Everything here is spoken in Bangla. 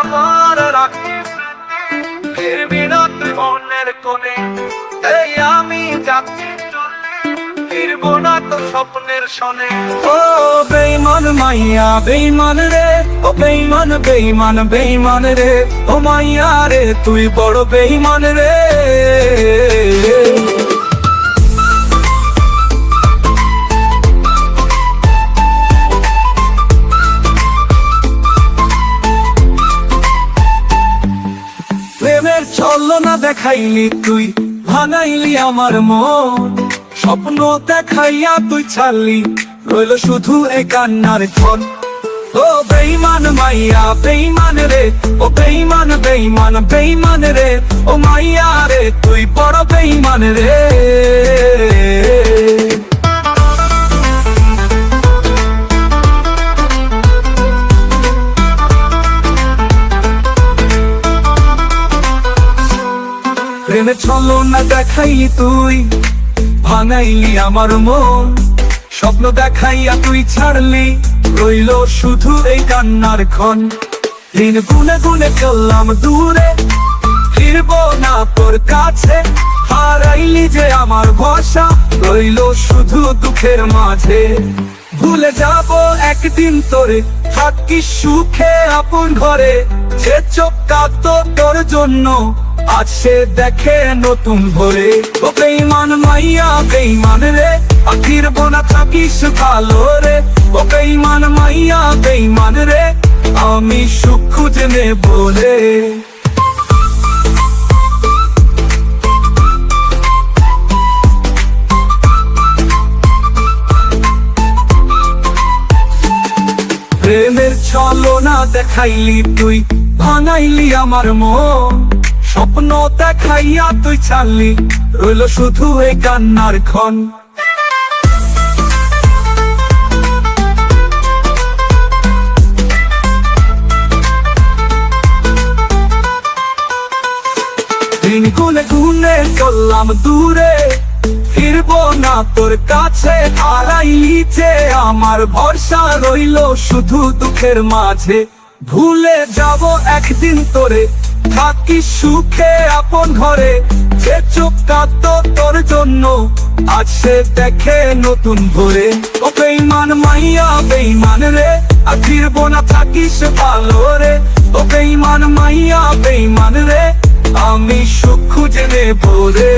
আমার রাখি ফিরবি না তুই মনের কোণে। এই আমি যাচ্ছি স্বপ্নের শনে ও বেইমান মাইয়া বেইমান রে, ও বেইমান বেইমান বেইমান রে, ও মাইয়া রে, তুই বড় বেইমান রে। প্রেমের না দেখাইলি তুই, ভাঙাইলি আমার মন। স্বপ্ন দেখাইয়া তুই ছাড়লি, রইল শুধু এই কান্নার ধন ও বেইমান মাইয়া বেইমান রে, ও বেইমান বেইমান বেইমান রে, ও মাইয়া রে, তুই বড় বেইমান রে। প্রেমের ছলনা দেখাইলি তুই, ভাঙাইলি আমার মন। স্বপ্ন দেখাইয়া তুই ছাড়লি, রইল শুধু এই কান্নার ক্ষণ। দিন গুনে গুনে চললাম দূরে, ফিরবো না তোর কাছে। হারাইলি যে আমার ভরসা, রইল শুধু দুঃখের মাঝে। ভুলে যাব একদিন তোরে, থাকি সুখে আপন ঘরে। সে চোখ কাঁদতো তোর জন্য আজ সে দেখে নতুন ভরে, ও বেইমান মাইয়া বেইমান রে, আখির বোনা থাকিস ভালো রে। ও বেইমান মাইয়া বেইমান রে, আমি সুখ খুঁজে নেব রে। প্রেমের ছলনা দেখাইলি তুই, ভাঙাইলি আমার মন। স্বপ্ন দেখাইয়া তুই ছাড়লি রইল শুধু এই কান্নার ক্ষণ। গুনে চললাম দূরে, ফিরবো না তোর কাছে হারাইলি যে আমার ভরসা রইল শুধু দুঃখের মাঝে। ভুলে যাব একদিন তোরে থাকি সুখে আপন ঘরে, যে চোখ কাত তোর জন্য, আজ সে দেখে নতুন ভরে। ও বেইমান মাইয়া বেইমান রে, আর ফিরবো না থাকিস ভালো রে। ও বেইমান মাইয়া বেইমান রে, আমি সুখ খুঁজে নেব রে।